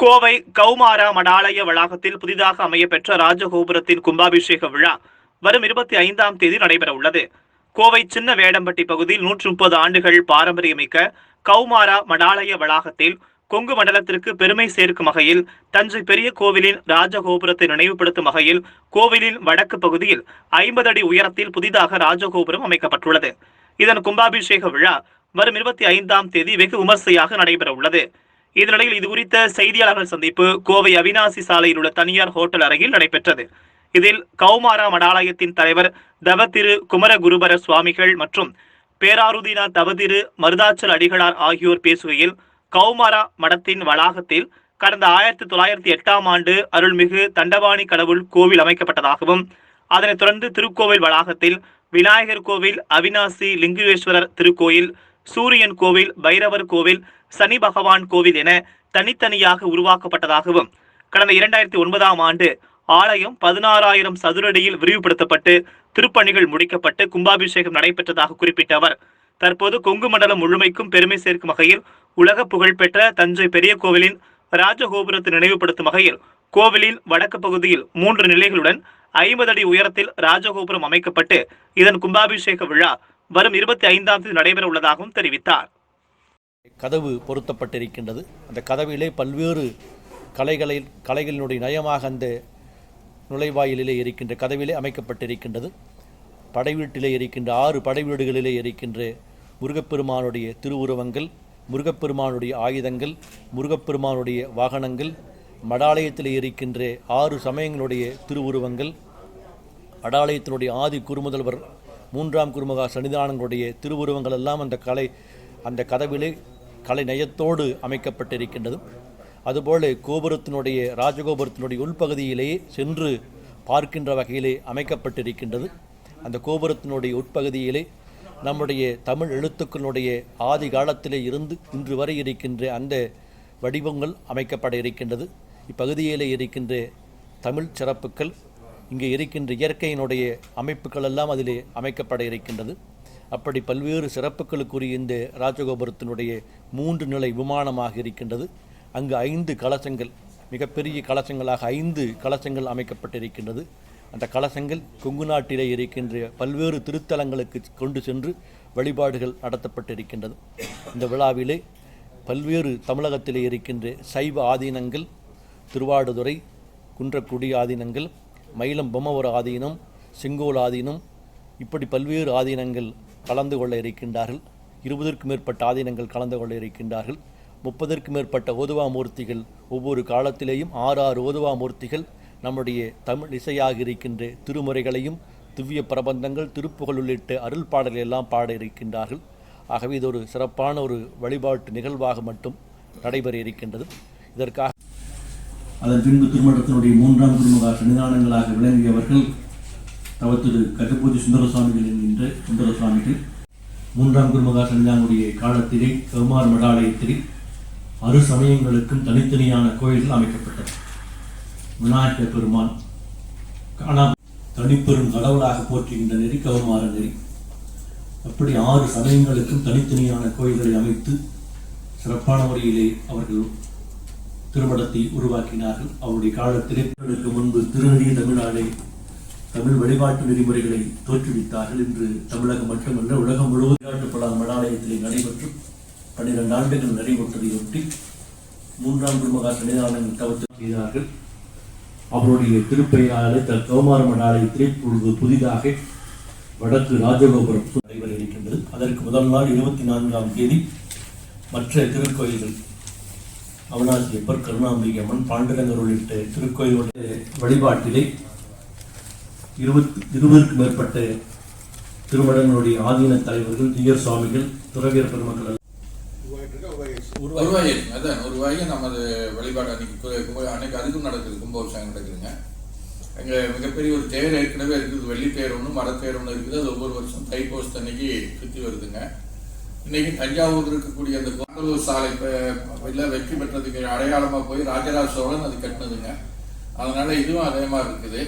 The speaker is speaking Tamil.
கோவை கௌமாரா மடாலய வளாகத்தில் புதிதாக அமையப்பெற்ற ராஜகோபுரத்தின் கும்பாபிஷேக விழா வரும் இருபத்தி ஐந்தாம் தேதி நடைபெற உள்ளது. கோவை சின்ன வேடம்பட்டி பகுதியில் நூற்று முப்பது ஆண்டுகள் பாரம்பரியமிக்க கௌமாரா மடாலய வளாகத்தில் கொங்கு மண்டலத்திற்கு பெருமை சேர்க்கும் வகையில் தஞ்சை பெரிய கோவிலின் ராஜகோபுரத்தை நினைவுபடுத்தும் வகையில் கோவிலின் வடக்கு பகுதியில் ஐம்பது அடி உயரத்தில் புதிதாக ராஜகோபுரம் அமைக்கப்பட்டுள்ளது. இதன் கும்பாபிஷேக விழா வரும் இருபத்தி ஐந்தாம் தேதி வெகு விமர்சையாக நடைபெற உள்ளது. இதனிடையில் இது குறித்த செய்தியாளர்கள் சந்திப்பு கோவை அவினாசி சாலையில் உள்ள தனியார் ஹோட்டல் அருகில் நடைபெற்றது. இதில் கௌமாரா மடாலயத்தின் தலைவர் தவத்திரு குமரகுருபர சுவாமிகள் மற்றும் பேராருதினா தவதிரு மருதாச்சல் அடிகளார் ஆகியோர் பேசுகையில் கௌமாரா மடத்தின் வளாகத்தில் கடந்த ஆயிரத்தி தொள்ளாயிரத்தி எட்டாம் ஆண்டு அருள்மிகு தண்டவாணி கடவுள் கோவில் அமைக்கப்பட்டதாகவும் அதனைத் தொடர்ந்து திருக்கோவில் வளாகத்தில் விநாயகர் கோவில் அவினாசி லிங்குவேஸ்வரர் திருக்கோயில் சூரியன் கோவில் பைரவர் கோவில் சனி பகவான் கோவில் என தனித்தனியாக உருவாக்கப்பட்டதாகவும் கடந்த இரண்டாயிரத்தி ஒன்பதாம் ஆண்டு ஆலயம் பதினாறாயிரம் சதுரடியில் விரிவுபடுத்தப்பட்டு திருப்பணிகள் முடிக்கப்பட்டு கும்பாபிஷேகம் நடைபெற்றதாக குறிப்பிட்ட அவர் தற்போது கொங்கு மண்டலம் முழுமைக்கும் பெருமை சேர்க்கும் வகையில் உலக புகழ்பெற்ற தஞ்சை பெரிய கோவிலின் ராஜகோபுரத்தை நினைவுபடுத்தும் வகையில் கோவிலின் வடக்கு பகுதியில் மூன்று நிலைகளுடன் ஐம்பது அடி உயரத்தில் ராஜகோபுரம் அமைக்கப்பட்டு இதன் கும்பாபிஷேக விழா வரும் இருபத்தி ஐந்தாம் தேதி நடைபெற உள்ளதாகவும் தெரிவித்தார். கதவு பொருத்தப்பட்டிருக்கின்றது. அந்த கதவிலே பல்வேறு கலைகளை கலைகளினுடைய நயமாக அந்த நுழைவாயிலிலே இருக்கின்ற கதவிலே அமைக்கப்பட்டிருக்கின்றது. படைவீட்டிலே இருக்கின்ற ஆறு படைவீடுகளிலே இருக்கின்ற முருகப்பெருமானுடைய திருவுருவங்கள் முருகப்பெருமானுடைய ஆயுதங்கள் முருகப்பெருமானுடைய வாகனங்கள் மடாலயத்தில் இருக்கின்ற ஆறு சமயங்களுடைய திருவுருவங்கள் அடாலயத்தினுடைய ஆதி குருமுதல்வர் மூன்றாம் குருமகா சன்னிதானங்களுடைய திருவுருவங்கள் எல்லாம் அந்த கலை அந்த கதவிலே கலை நயத்தோடு அமைக்கப்பட்டிருக்கின்றதும். அதுபோல கோபுரத்தினுடைய ராஜகோபுரத்தினுடைய உள்பகுதியிலேயே சென்று பார்க்கின்ற வகையிலே அமைக்கப்பட்டிருக்கின்றது. அந்த கோபுரத்தினுடைய உட்பகுதியிலே நம்முடைய தமிழ் எழுத்துக்களுடைய ஆதி காலத்திலே இருந்து இன்று வரை இருக்கின்ற அந்த வடிவங்கள் அமைக்கப்பட இருக்கின்றது. இப்பகுதியிலே இருக்கின்ற தமிழ் சிறப்புக்கள் இங்கே இருக்கின்ற இயற்கையினுடைய அமைப்புகள் எல்லாம் அதிலே அமைக்கப்பட இருக்கின்றது. அப்படி பல்வேறு சிறப்புகளுக்குரிய இந்த ராஜகோபுரத்தினுடைய மூன்று நிலை விமானமாக இருக்கின்றது. அங்கு ஐந்து கலசங்கள் மிகப்பெரிய கலசங்களாக ஐந்து கலசங்கள் அமைக்கப்பட்டிருக்கின்றது. அந்த கலசங்கள் கொங்கு நாட்டிலே இருக்கின்ற பல்வேறு திருத்தலங்களுக்கு கொண்டு சென்று வழிபாடுகள் நடத்தப்பட்டிருக்கின்றது. இந்த விழாவிலே பல்வேறு தமிழகத்திலே இருக்கின்ற சைவ ஆதீனங்கள் திருவாடுதுறை குன்றக்குடி ஆதீனங்கள் மயிலம் பொம்மவர ஆதீனம் செங்கோல் ஆதீனம் இப்படி பல்வேறு ஆதீனங்கள் கலந்து கொள்ள இருக்கின்றார்கள். இருபதற்கும் மேற்பட்ட ஆதீனங்கள் கலந்து கொள்ள இருக்கின்றார்கள். முப்பதற்கும் மேற்பட்ட ஓதுவா மூர்த்திகள் ஒவ்வொரு காலத்திலேயும் ஆறு ஆறு ஓதுவா மூர்த்திகள் நம்முடைய தமிழ் இசையாக இருக்கின்ற திருமுறைகளையும் திவ்ய பிரபந்தங்கள் திருப்புகள் உள்ளிட்ட அருள் பாடல்கள் எல்லாம் பாட இருக்கின்றார்கள். ஆகவே இது ஒரு சிறப்பான ஒரு வழிபாட்டு நிகழ்வாக மட்டும் நடைபெற இருக்கின்றது. இதற்காக அதன் பின்பு திருமணத்தினுடைய மூன்றாம் குருமகா சன்னிதானங்களாக விளங்கியவர்கள் தவ திரு கட்டுப்பூதி சுந்தர சுவாமிகள் என்கின்ற சுந்தர சுவாமிகள் மூன்றாம் குருமகா சன்னிதானுடைய காலத்திலே கவுமார் மடாலயத்திலே அறு சமயங்களுக்கும் தனித்தனியான கோயில்கள் அமைக்கப்பட்டது விநாயகர் பெருமான் காணா தனிப்பெரும் கடவுளாக போற்றுகின்ற நெறி கவுமார நெறி. அப்படி ஆறு சமயங்களுக்கும் தனித்தனியான கோயில்களை அமைத்து சிறப்பான முறையிலே அவர்கள் திருமணத்தை உருவாக்கினார்கள். அவருடைய காலத்திலே முன்பு திருநெறிய தமிழ்நாடே தமிழ் வழிபாட்டு நெறிமுறைகளை தோற்றுவித்தார்கள் இன்று தமிழகம் மட்டுமல்ல உலகம் முழுவதும் விளையாட்டுப்படாத மடாலயத்திலே நடைபெற்று பன்னிரண்டு ஆண்டுகள் நடைபெற்றதையொட்டி மூன்றாம் குருமகா சன்னிதானங்கள் தவிர்த்து செய்தார்கள். அவருடைய திருப்பெயராலே தன் கௌமார மடாலயத்திலே இப்பொழுது புதிதாக வடக்கு ராஜகோபுரம் நடைபெற இருக்கின்றது. அதற்கு முதல் நாள் இருபத்தி நான்காம் தேதி மற்ற திருக்கோயில்கள் அவனாசியப்பர் கருணாம்பிகை அம்மன் பாண்டரங்கர் உள்ளிட்ட திருக்கோயிலுடைய வழிபாட்டிலே இருபத்தி இருபதுக்கும் மேற்பட்ட திருமடங்களுடைய ஆதீன தலைவர்கள் தீயர் சுவாமிகள் துறவியர் பெருமக்கள் உருவாகி அதான் உருவாகி நமது வழிபாடு அன்னைக்கு அன்னைக்கு அதுக்கும் நடக்குது கும்பாபிஷேகம் நடக்குதுங்க. அங்கே மிகப்பெரிய ஒரு தேர் ஏற்கனவே இருக்குது வெள்ளி தேர் ஒன்று மரத்தேர் ஒன்று இருக்குது அது ஒவ்வொரு வருஷம் தைப்போஸ் அன்னைக்கு சுற்றி வருதுங்க. இன்னைக்கு தஞ்சாவூர் இருக்கக்கூடிய அந்த கோண்டலூர் சாலை இப்ப இல்ல வெற்றி பெற்றதுக்கு அடையாளமா போய் ராஜராஜ சோழன் அது கட்டினதுங்க. அதனால இதுவும் அதே மாதிரி இருக்குது.